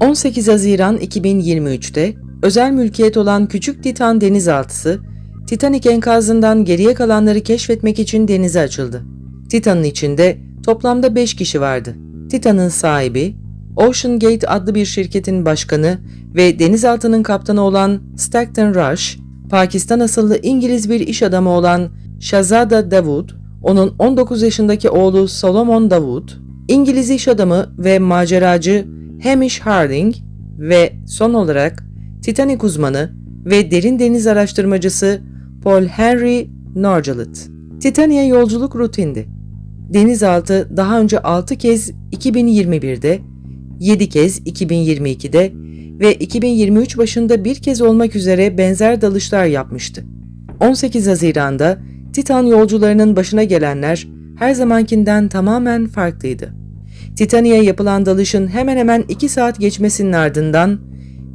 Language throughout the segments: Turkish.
18 Haziran 2023'te özel mülkiyet olan Küçük Titan denizaltısı, Titanic enkazından geriye kalanları keşfetmek için denize açıldı. Titan'ın içinde toplamda 5 kişi vardı. Titan'ın sahibi, Ocean Gate adlı bir şirketin başkanı ve denizaltının kaptanı olan Stockton Rush, Pakistan asıllı İngiliz bir iş adamı olan Shazada Davud, onun 19 yaşındaki oğlu Solomon Davud, İngiliz iş adamı ve maceracı Hamish Harding ve son olarak Titanic uzmanı ve derin deniz araştırmacısı Paul Henry Norgelet. Titanic'e yolculuk rutindi. Denizaltı daha önce 6 kez 2021'de, 7 kez 2022'de ve 2023 başında bir kez olmak üzere benzer dalışlar yapmıştı. 18 Haziran'da Titan yolcularının başına gelenler her zamankinden tamamen farklıydı. Titanic'e yapılan dalışın hemen hemen 2 saat geçmesinin ardından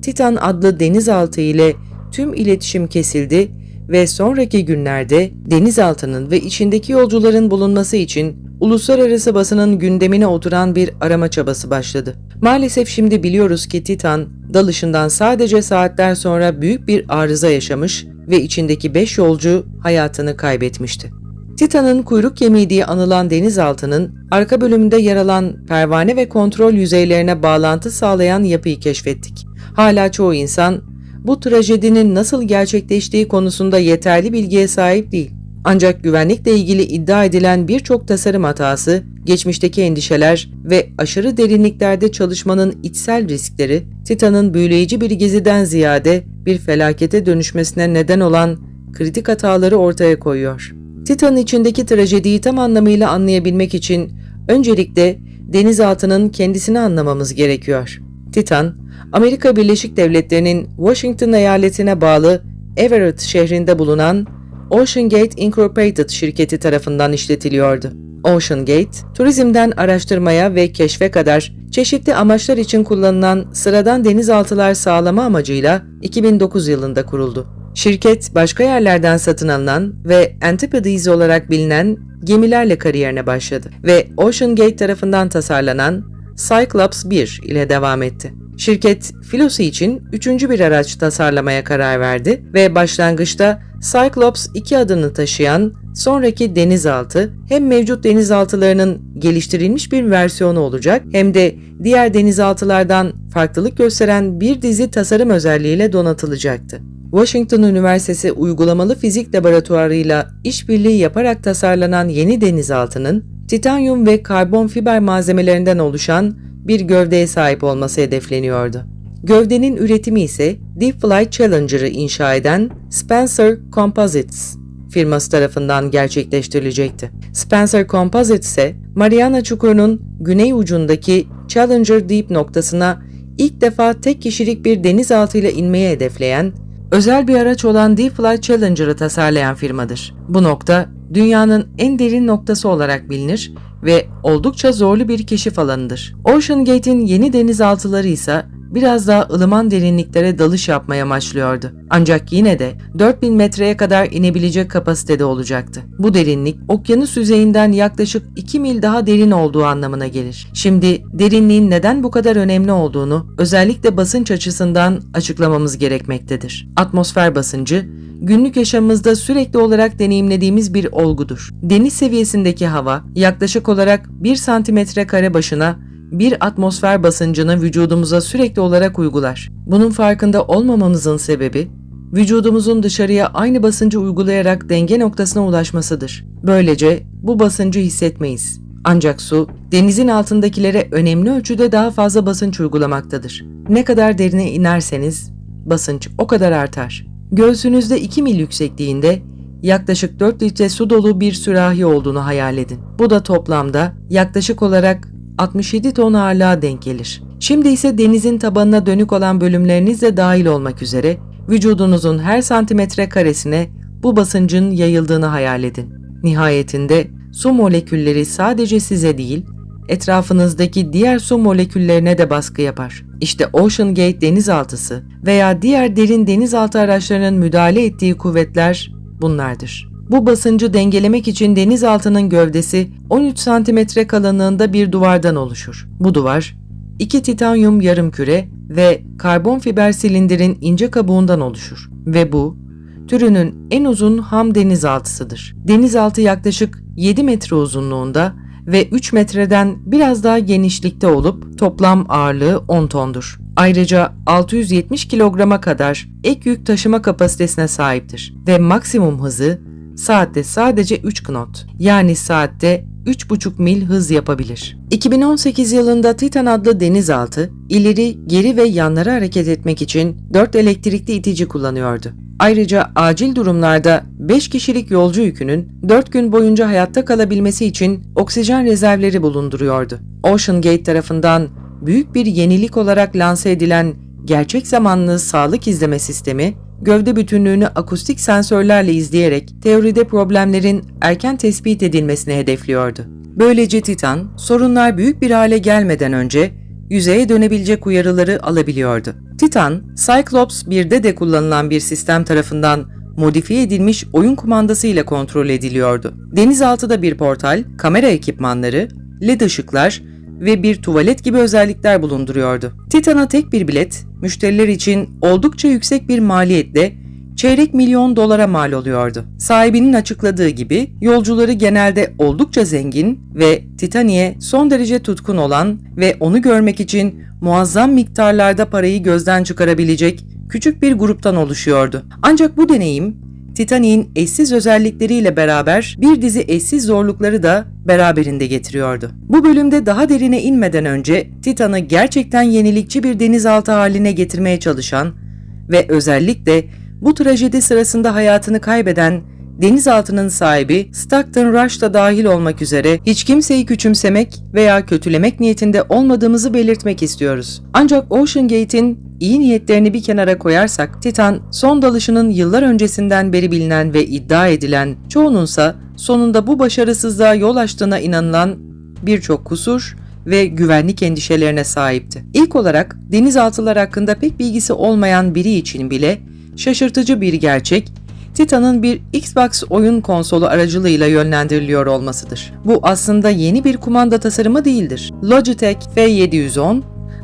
Titan adlı denizaltı ile tüm iletişim kesildi ve sonraki günlerde denizaltının ve içindeki yolcuların bulunması için uluslararası basının gündemine oturan bir arama çabası başladı. Maalesef şimdi biliyoruz ki Titan dalışından sadece saatler sonra büyük bir arıza yaşamış ve içindeki 5 yolcu hayatını kaybetmişti. Titan'ın kuyruk kemiği diye anılan denizaltının arka bölümünde yer alan pervane ve kontrol yüzeylerine bağlantı sağlayan yapıyı keşfettik. Hala çoğu insan bu trajedinin nasıl gerçekleştiği konusunda yeterli bilgiye sahip değil. Ancak güvenlikle ilgili iddia edilen birçok tasarım hatası, geçmişteki endişeler ve aşırı derinliklerde çalışmanın içsel riskleri, Titan'ın büyüleyici bir geziden ziyade bir felakete dönüşmesine neden olan kritik hataları ortaya koyuyor. Titan'ın içindeki trajediyi tam anlamıyla anlayabilmek için öncelikle denizaltının kendisini anlamamız gerekiyor. Titan, Amerika Birleşik Devletleri'nin Washington eyaletine bağlı Everett şehrinde bulunan Ocean Gate Incorporated şirketi tarafından işletiliyordu. Ocean Gate, turizmden araştırmaya ve keşfe kadar çeşitli amaçlar için kullanılan sıradan denizaltılar sağlama amacıyla 2009 yılında kuruldu. Şirket başka yerlerden satın alınan ve Antipodes olarak bilinen gemilerle kariyerine başladı ve Ocean Gate tarafından tasarlanan Cyclops 1 ile devam etti. Şirket filosu için üçüncü bir araç tasarlamaya karar verdi ve başlangıçta Cyclops 2 adını taşıyan sonraki denizaltı hem mevcut denizaltılarının geliştirilmiş bir versiyonu olacak hem de diğer denizaltılardan farklılık gösteren bir dizi tasarım özelliğiyle donatılacaktı. Washington Üniversitesi Uygulamalı Fizik Laboratuvarı ile işbirliği yaparak tasarlanan yeni denizaltının titanyum ve karbon fiber malzemelerinden oluşan bir gövdeye sahip olması hedefleniyordu. Gövdenin üretimi ise Deep Flight Challenger'ı inşa eden Spencer Composites firması tarafından gerçekleştirilecekti. Spencer Composites ise Mariana Çukuru'nun güney ucundaki Challenger Deep noktasına ilk defa tek kişilik bir denizaltıyla inmeye hedefleyen, özel bir araç olan Flight Challenger'ı tasarlayan firmadır. Bu nokta dünyanın en derin noktası olarak bilinir ve oldukça zorlu bir keşif alanıdır. Ocean Gate'in yeni denizaltıları ise biraz daha ılıman derinliklere dalış yapmaya amaçlıyordu. Ancak yine de 4000 metreye kadar inebilecek kapasitede olacaktı. Bu derinlik okyanus yüzeyinden yaklaşık 2 mil daha derin olduğu anlamına gelir. Şimdi derinliğin neden bu kadar önemli olduğunu özellikle basınç açısından açıklamamız gerekmektedir. Atmosfer basıncı günlük yaşamımızda sürekli olarak deneyimlediğimiz bir olgudur. Deniz seviyesindeki hava yaklaşık olarak 1 santimetre kare başına bir atmosfer basıncını vücudumuza sürekli olarak uygular. Bunun farkında olmamamızın sebebi vücudumuzun dışarıya aynı basıncı uygulayarak denge noktasına ulaşmasıdır. Böylece bu basıncı hissetmeyiz. Ancak su, denizin altındakilere önemli ölçüde daha fazla basınç uygulamaktadır. Ne kadar derine inerseniz basınç o kadar artar. Göğsünüzde 2 mil yüksekliğinde yaklaşık 4 litre su dolu bir sürahi olduğunu hayal edin. Bu da toplamda yaklaşık olarak 67 ton ağırlığa denk gelir. Şimdi ise denizin tabanına dönük olan bölümleriniz de dahil olmak üzere vücudunuzun her santimetre karesine bu basıncın yayıldığını hayal edin. Nihayetinde su molekülleri sadece size değil, etrafınızdaki diğer su moleküllerine de baskı yapar. İşte Ocean Gate denizaltısı veya diğer derin denizaltı araçlarının müdahale ettiği kuvvetler bunlardır. Bu basıncı dengelemek için denizaltının gövdesi 13 santimetre kalınlığında bir duvardan oluşur. Bu duvar iki titanyum yarımküre ve karbon fiber silindirin ince kabuğundan oluşur ve bu türünün en uzun ham denizaltısıdır. Denizaltı yaklaşık 7 metre uzunluğunda ve 3 metreden biraz daha genişlikte olup toplam ağırlığı 10 tondur. Ayrıca 670 kilograma kadar ek yük taşıma kapasitesine sahiptir ve maksimum hızı saatte sadece 3 knot yani saatte 3,5 mil hız yapabilir. 2018 yılında Titan adlı denizaltı ileri, geri ve yanlara hareket etmek için 4 elektrikli itici kullanıyordu. Ayrıca acil durumlarda 5 kişilik yolcu yükünün 4 gün boyunca hayatta kalabilmesi için oksijen rezervleri bulunduruyordu. Ocean Gate tarafından büyük bir yenilik olarak lanse edilen gerçek zamanlı sağlık izleme sistemi, gövde bütünlüğünü akustik sensörlerle izleyerek teoride problemlerin erken tespit edilmesini hedefliyordu. Böylece Titan, sorunlar büyük bir hale gelmeden önce yüzeye dönebilecek uyarıları alabiliyordu. Titan, Cyclops 1'de de kullanılan bir sistem tarafından modifiye edilmiş oyun kumandası ile kontrol ediliyordu. Denizaltıda bir portal, kamera ekipmanları, led ışıklar ve bir tuvalet gibi özellikler bulunduruyordu. Titan'a tek bir bilet, müşteriler için oldukça yüksek bir maliyetle çeyrek milyon dolara mal oluyordu. Sahibinin açıkladığı gibi yolcuları genelde oldukça zengin ve Titanic'e son derece tutkun olan ve onu görmek için muazzam miktarlarda parayı gözden çıkarabilecek küçük bir gruptan oluşuyordu. Ancak bu deneyim Titanic'in eşsiz özellikleriyle beraber bir dizi eşsiz zorlukları da beraberinde getiriyordu. Bu bölümde daha derine inmeden önce Titan'ı gerçekten yenilikçi bir denizaltı haline getirmeye çalışan ve özellikle bu trajedi sırasında hayatını kaybeden denizaltının sahibi Stockton Rush da dahil olmak üzere hiç kimseyi küçümsemek veya kötülemek niyetinde olmadığımızı belirtmek istiyoruz. Ancak Ocean Gate'in iyi niyetlerini bir kenara koyarsak Titan son dalışının yıllar öncesinden beri bilinen ve iddia edilen çoğununsa sonunda bu başarısızlığa yol açtığına inanılan birçok kusur ve güvenlik endişelerine sahipti. İlk olarak denizaltılar hakkında pek bilgisi olmayan biri için bile şaşırtıcı bir gerçek Titan'ın bir Xbox oyun konsolu aracılığıyla yönlendiriliyor olmasıdır. Bu aslında yeni bir kumanda tasarımı değildir. Logitech F710,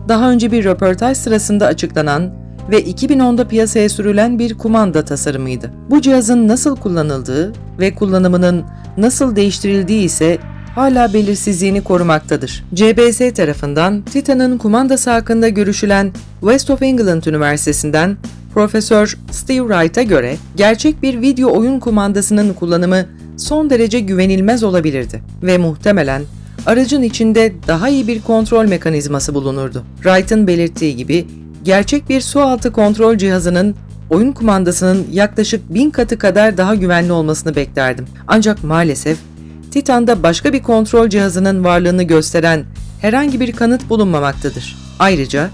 daha önce bir röportaj sırasında açıklanan ve 2010'da piyasaya sürülen bir kumanda tasarımıydı. Bu cihazın nasıl kullanıldığı ve kullanımının nasıl değiştirildiği ise hala belirsizliğini korumaktadır. CBS tarafından Titan'ın kumandası hakkında görüşülen West of England Üniversitesi'nden Profesör Steve Wright'a göre gerçek bir video oyun kumandasının kullanımı son derece güvenilmez olabilirdi ve muhtemelen aracın içinde daha iyi bir kontrol mekanizması bulunurdu. Wright'ın belirttiği gibi gerçek bir sualtı kontrol cihazının oyun kumandasının yaklaşık bin katı kadar daha güvenli olmasını beklerdim. Ancak maalesef Titan'da başka bir kontrol cihazının varlığını gösteren herhangi bir kanıt bulunmamaktadır. Ayrıca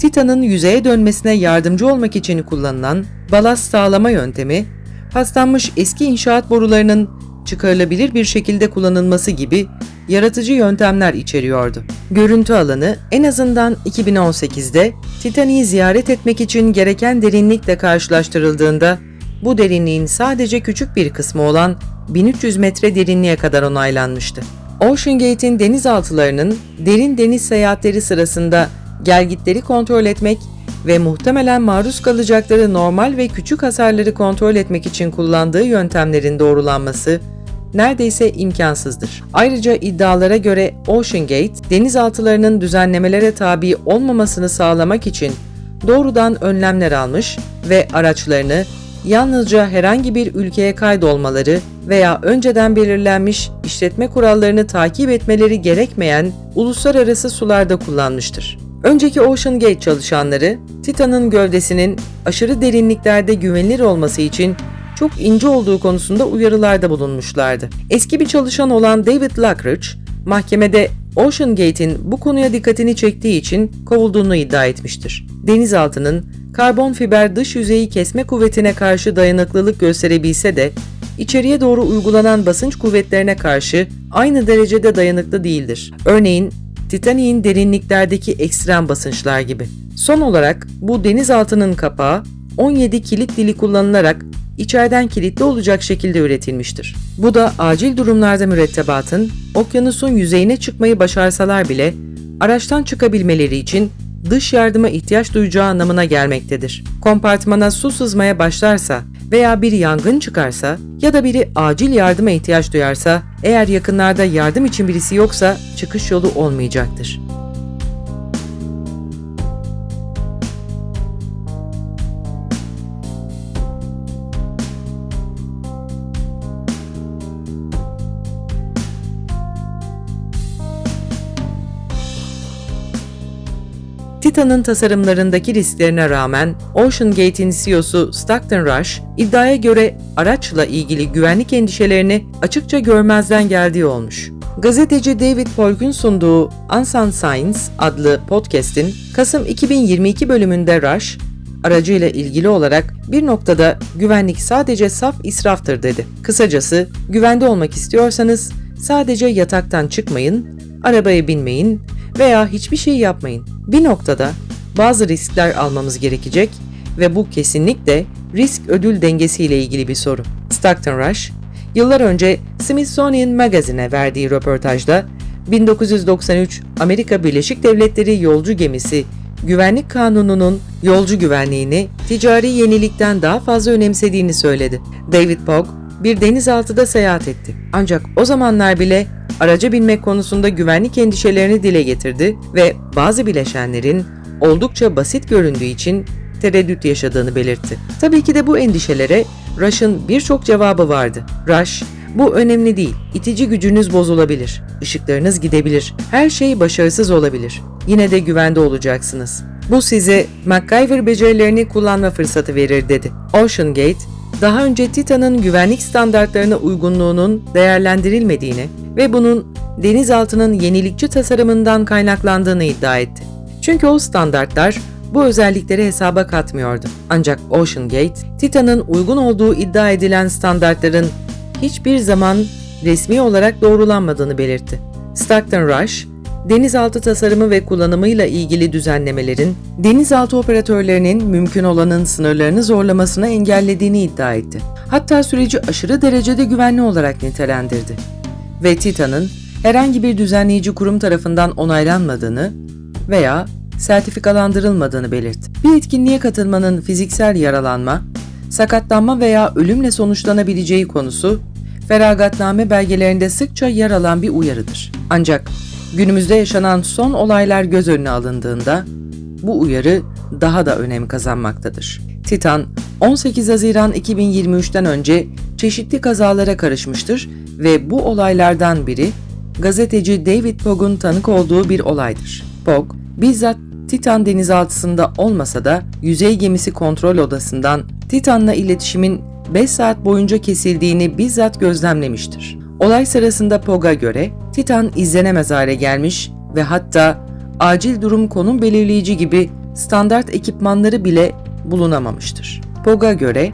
Titan'ın yüzeye dönmesine yardımcı olmak için kullanılan balast sağlama yöntemi, paslanmış eski inşaat borularının çıkarılabilir bir şekilde kullanılması gibi yaratıcı yöntemler içeriyordu. Görüntü alanı en azından 2018'de Titanic'i ziyaret etmek için gereken derinlikle karşılaştırıldığında bu derinliğin sadece küçük bir kısmı olan 1300 metre derinliğe kadar onaylanmıştı. Ocean Gate'in denizaltılarının derin deniz seyahatleri sırasında gelgitleri kontrol etmek ve muhtemelen maruz kalacakları normal ve küçük hasarları kontrol etmek için kullandığı yöntemlerin doğrulanması neredeyse imkansızdır. Ayrıca iddialara göre Ocean Gate, denizaltılarının düzenlemelere tabi olmamasını sağlamak için doğrudan önlemler almış ve araçlarını yalnızca herhangi bir ülkeye kaydolmaları veya önceden belirlenmiş işletme kurallarını takip etmeleri gerekmeyen uluslararası sularda kullanmıştır. Önceki Ocean Gate çalışanları, Titan'ın gövdesinin aşırı derinliklerde güvenilir olması için çok ince olduğu konusunda uyarılarda bulunmuşlardı. Eski bir çalışan olan David Lockridge, mahkemede Ocean Gate'in bu konuya dikkatini çektiği için kovulduğunu iddia etmiştir. Denizaltının karbon fiber dış yüzeyi kesme kuvvetine karşı dayanıklılık gösterebilse de içeriye doğru uygulanan basınç kuvvetlerine karşı aynı derecede dayanıklı değildir. Örneğin Titanic'in derinliklerdeki ekstrem basınçlar gibi. Son olarak bu denizaltının kapağı 17 kilit dili kullanılarak içeriden kilitli olacak şekilde üretilmiştir. Bu da acil durumlarda mürettebatın okyanusun yüzeyine çıkmayı başarsalar bile araçtan çıkabilmeleri için dış yardıma ihtiyaç duyacağı anlamına gelmektedir. Kompartmana su sızmaya başlarsa veya bir yangın çıkarsa ya da biri acil yardıma ihtiyaç duyarsa, eğer yakınlarda yardım için birisi yoksa çıkış yolu olmayacaktır. Titan'ın tasarımlarındaki risklerine rağmen Ocean Gate'in CEO'su Stockton Rush, iddiaya göre araçla ilgili güvenlik endişelerini açıkça görmezden geldiği olmuş. Gazeteci David Polk'un sunduğu Unsung Science adlı podcast'in Kasım 2022 bölümünde Rush, aracıyla ilgili olarak bir noktada güvenlik sadece saf israftır dedi. Kısacası güvende olmak istiyorsanız sadece yataktan çıkmayın, arabaya binmeyin veya hiçbir şey yapmayın. Bir noktada bazı riskler almamız gerekecek ve bu kesinlikle risk ödül dengesiyle ilgili bir soru. Stockton Rush, yıllar önce Smithsonian Magazine'e verdiği röportajda 1993 Amerika Birleşik Devletleri yolcu gemisi güvenlik kanununun yolcu güvenliğini ticari yenilikten daha fazla önemsediğini söyledi. David Pogg bir denizaltıda seyahat etti. Ancak o zamanlar bile araca binmek konusunda güvenlik endişelerini dile getirdi ve bazı bileşenlerin oldukça basit göründüğü için tereddüt yaşadığını belirtti. Tabii ki de bu endişelere Rush'ın birçok cevabı vardı. Rush, bu önemli değil. İtici gücünüz bozulabilir. Işıklarınız gidebilir. Her şey başarısız olabilir. Yine de güvende olacaksınız. Bu size MacGyver becerilerini kullanma fırsatı verir dedi. Ocean Gate, daha önce Titan'ın güvenlik standartlarına uygunluğunun değerlendirilmediğini ve bunun denizaltının yenilikçi tasarımından kaynaklandığını iddia etti. Çünkü o standartlar bu özellikleri hesaba katmıyordu. Ancak Ocean Gate, Titan'ın uygun olduğu iddia edilen standartların hiçbir zaman resmi olarak doğrulanmadığını belirtti. Stockton Rush, denizaltı tasarımı ve kullanımıyla ilgili düzenlemelerin denizaltı operatörlerinin mümkün olanın sınırlarını zorlamasına engellediğini iddia etti. Hatta süreci aşırı derecede güvenli olarak nitelendirdi. Ve Titan'ın herhangi bir düzenleyici kurum tarafından onaylanmadığını veya sertifikalandırılmadığını belirtti. Bir etkinliğe katılmanın fiziksel yaralanma, sakatlanma veya ölümle sonuçlanabileceği konusu feragatname belgelerinde sıkça yer alan bir uyarıdır. Ancak günümüzde yaşanan son olaylar göz önüne alındığında bu uyarı daha da önem kazanmaktadır. Titan, 18 Haziran 2023'ten önce çeşitli kazalara karışmıştır ve bu olaylardan biri gazeteci David Pogg'un tanık olduğu bir olaydır. Pogg, bizzat Titan denizaltısında olmasa da yüzey gemisi kontrol odasından Titan'la iletişimin 5 saat boyunca kesildiğini bizzat gözlemlemiştir. Olay sırasında Pogg'a göre Titan izlenemez hale gelmiş ve hatta acil durum konum belirleyici gibi standart ekipmanları bile bulunamamıştır. Pogg'a göre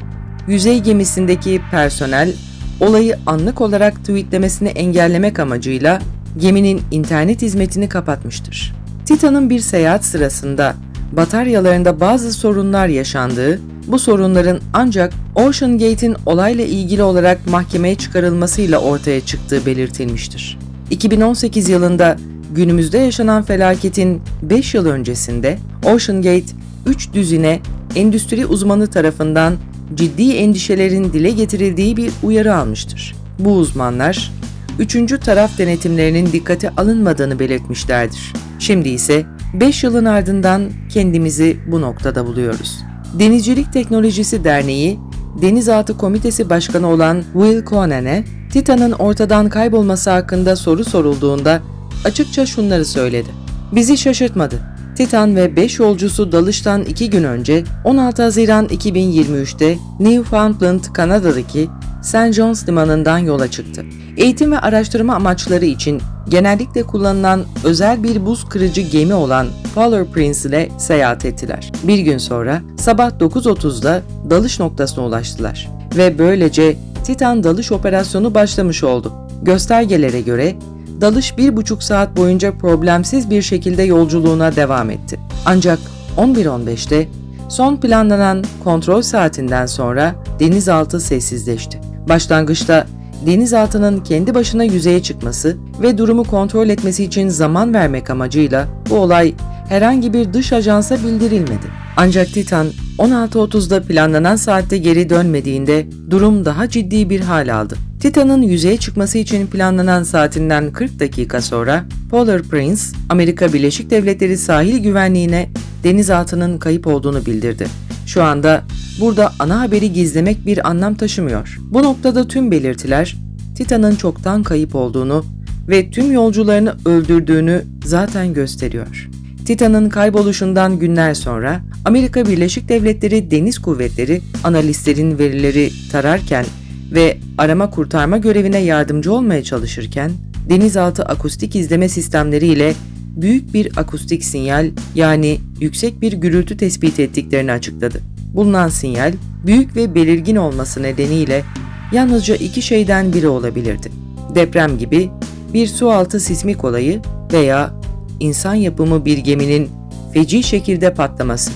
yüzey gemisindeki personel olayı anlık olarak tweetlemesini engellemek amacıyla geminin internet hizmetini kapatmıştır. Titan'ın bir seyahat sırasında bataryalarında bazı sorunlar yaşandığı, bu sorunların ancak Ocean Gate'in olayla ilgili olarak mahkemeye çıkarılmasıyla ortaya çıktığı belirtilmiştir. 2018 yılında günümüzde yaşanan felaketin 5 yıl öncesinde Ocean Gate 3 düzine endüstri uzmanı tarafından ciddi endişelerin dile getirildiği bir uyarı almıştır. Bu uzmanlar, üçüncü taraf denetimlerinin dikkate alınmadığını belirtmişlerdir. Şimdi ise 5 yılın ardından kendimizi bu noktada buluyoruz. Denizcilik Teknolojisi Derneği, Denizaltı Komitesi Başkanı olan Will Conan'e Titan'ın ortadan kaybolması hakkında soru sorulduğunda açıkça şunları söyledi. Bizi şaşırtmadı. Titan ve 5 yolcusu dalıştan 2 gün önce 16 Haziran 2023'te Newfoundland, Kanada'daki St. John's limanından yola çıktı. Eğitim ve araştırma amaçları için genellikle kullanılan özel bir buz kırıcı gemi olan Polar Prince ile seyahat ettiler. Bir gün sonra sabah 9.30'da dalış noktasına ulaştılar ve böylece Titan dalış operasyonu başlamış oldu. Göstergelere göre dalış bir buçuk saat boyunca problemsiz bir şekilde yolculuğuna devam etti. Ancak 11.15'te son planlanan kontrol saatinden sonra denizaltı sessizleşti. Başlangıçta denizaltının kendi başına yüzeye çıkması ve durumu kontrol etmesi için zaman vermek amacıyla bu olay herhangi bir dış ajansa bildirilmedi. Ancak Titan 16.30'da planlanan saatte geri dönmediğinde durum daha ciddi bir hal aldı. Titan'ın yüzeye çıkması için planlanan saatinden 40 dakika sonra Polar Prince, Amerika Birleşik Devletleri sahil güvenliğine denizaltının kayıp olduğunu bildirdi. Şu anda burada ana haberi gizlemek bir anlam taşımıyor. Bu noktada tüm belirtiler Titan'ın çoktan kayıp olduğunu ve tüm yolcularını öldürdüğünü zaten gösteriyor. Titan'ın kayboluşundan günler sonra Amerika Birleşik Devletleri Deniz Kuvvetleri analistlerin verileri tararken ve arama kurtarma görevine yardımcı olmaya çalışırken denizaltı akustik izleme sistemleri ile büyük bir akustik sinyal yani yüksek bir gürültü tespit ettiklerini açıkladı. Bulunan sinyal büyük ve belirgin olması nedeniyle yalnızca iki şeyden biri olabilirdi. Deprem gibi bir sualtı sismik olayı veya insan yapımı bir geminin feci şekilde patlaması.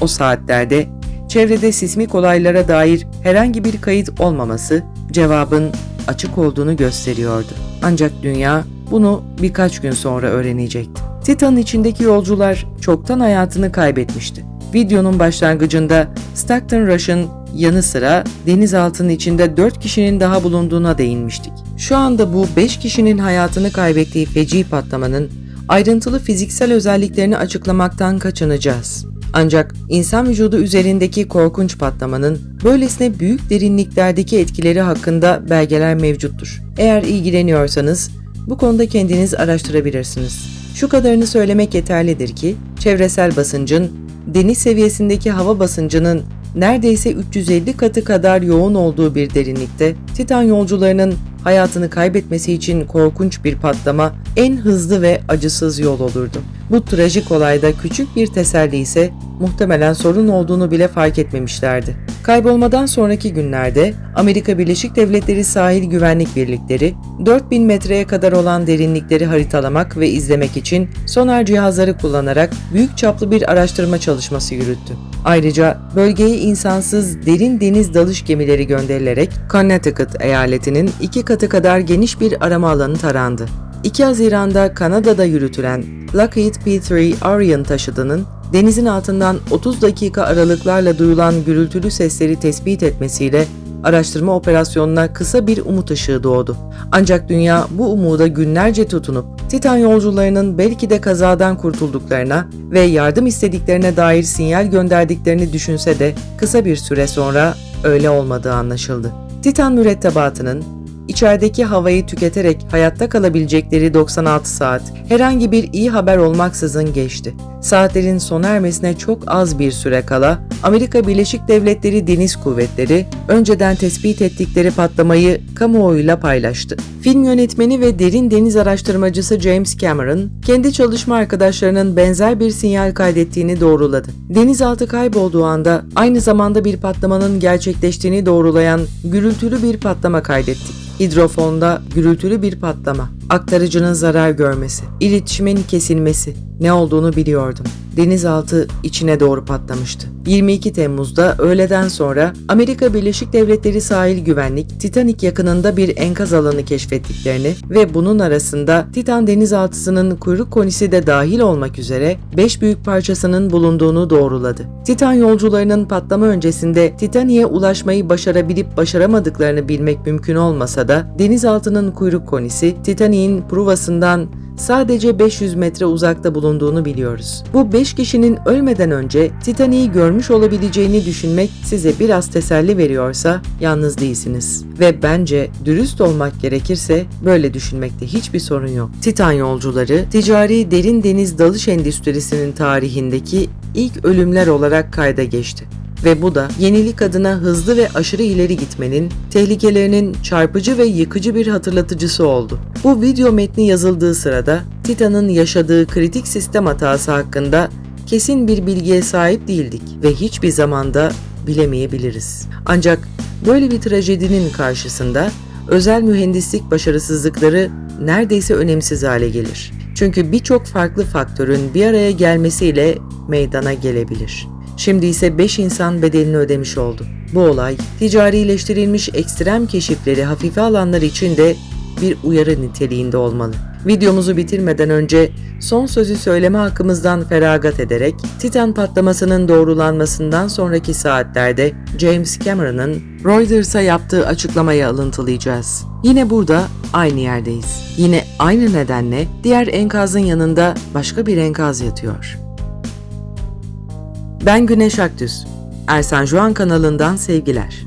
O saatlerde çevrede sismik olaylara dair herhangi bir kayıt olmaması cevabın açık olduğunu gösteriyordu. Ancak dünya bunu birkaç gün sonra öğrenecekti. Titan'ın içindeki yolcular çoktan hayatını kaybetmişti. Videonun başlangıcında Stockton Rush'ın yanı sıra denizaltının içinde 4 kişinin daha bulunduğuna değinmiştik. Şu anda bu 5 kişinin hayatını kaybettiği feci patlamanın ayrıntılı fiziksel özelliklerini açıklamaktan kaçınacağız. Ancak insan vücudu üzerindeki korkunç patlamanın böylesine büyük derinliklerdeki etkileri hakkında belgeler mevcuttur. Eğer ilgileniyorsanız bu konuda kendiniz araştırabilirsiniz. Şu kadarını söylemek yeterlidir ki çevresel basıncın deniz seviyesindeki hava basıncının neredeyse 350 katı kadar yoğun olduğu bir derinlikte Titan yolcularının hayatını kaybetmesi için korkunç bir patlama en hızlı ve acısız yol olurdu. Bu trajik olayda küçük bir teselli ise muhtemelen sorun olduğunu bile fark etmemişlerdi. Kaybolmadan sonraki günlerde Amerika Birleşik Devletleri Sahil Güvenlik Birlikleri 4000 metreye kadar olan derinlikleri haritalamak ve izlemek için sonar cihazları kullanarak büyük çaplı bir araştırma çalışması yürüttü. Ayrıca bölgeye insansız derin deniz dalış gemileri gönderilerek Connecticut eyaletinin iki katı kadar geniş bir arama alanı tarandı. 2 Haziran'da Kanada'da yürütülen Lockheed P-3 Orion taşıdının denizin altından 30 dakika aralıklarla duyulan gürültülü sesleri tespit etmesiyle araştırma operasyonuna kısa bir umut ışığı doğdu. Ancak dünya bu umuda günlerce tutunup Titan yolcularının belki de kazadan kurtulduklarına ve yardım istediklerine dair sinyal gönderdiklerini düşünse de kısa bir süre sonra öyle olmadığı anlaşıldı. Titan mürettebatının içerideki havayı tüketerek hayatta kalabilecekleri 96 saat herhangi bir iyi haber olmaksızın geçti. Saatlerin sona ermesine çok az bir süre kala Amerika Birleşik Devletleri Deniz Kuvvetleri önceden tespit ettikleri patlamayı kamuoyuyla paylaştı. Film yönetmeni ve derin deniz araştırmacısı James Cameron, kendi çalışma arkadaşlarının benzer bir sinyal kaydettiğini doğruladı. Denizaltı kaybolduğu anda aynı zamanda bir patlamanın gerçekleştiğini doğrulayan gürültülü bir patlama kaydettik. Hidrofonda gürültülü bir patlama, aktarıcının zarar görmesi, iletişimin kesilmesi, ne olduğunu biliyordum. Denizaltı içine doğru patlamıştı. 22 Temmuz'da öğleden sonra Amerika Birleşik Devletleri Sahil Güvenlik Titanic yakınında bir enkaz alanı keşfettiklerini ve bunun arasında Titan denizaltısının kuyruk konisi de dahil olmak üzere 5 büyük parçasının bulunduğunu doğruladı. Titan yolcularının patlama öncesinde Titanic'e ulaşmayı başarabilip başaramadıklarını bilmek mümkün olmasa da denizaltının kuyruk konisi Titanic'in pruvasından sadece 500 metre uzakta bulunduğunu biliyoruz. Bu 5 kişinin ölmeden önce Titanic'i görmüş olabileceğini düşünmek size biraz teselli veriyorsa yalnız değilsiniz. Ve bence dürüst olmak gerekirse böyle düşünmekte hiçbir sorun yok. Titan yolcuları ticari derin deniz dalış endüstrisinin tarihindeki ilk ölümler olarak kayda geçti ve bu da yenilik adına hızlı ve aşırı ileri gitmenin tehlikelerinin çarpıcı ve yıkıcı bir hatırlatıcısı oldu. Bu video metni yazıldığı sırada Titan'ın yaşadığı kritik sistem hatası hakkında kesin bir bilgiye sahip değildik ve hiçbir zamanda bilemeyebiliriz. Ancak böyle bir trajedinin karşısında özel mühendislik başarısızlıkları neredeyse önemsiz hale gelir. Çünkü birçok farklı faktörün bir araya gelmesiyle meydana gelebilir. Şimdi ise 5 insan bedelini ödemiş oldu. Bu olay ticarileştirilmiş ekstrem keşifleri hafife alanlar için de bir uyarı niteliğinde olmalı. Videomuzu bitirmeden önce son sözü söyleme hakkımızdan feragat ederek Titan patlamasının doğrulanmasından sonraki saatlerde James Cameron'ın Reuters'a yaptığı açıklamayı alıntılayacağız. Yine burada aynı yerdeyiz. Yine aynı nedenle diğer enkazın yanında başka bir enkaz yatıyor. Ben Güneş Aktüs. Ersan Juan kanalından sevgiler.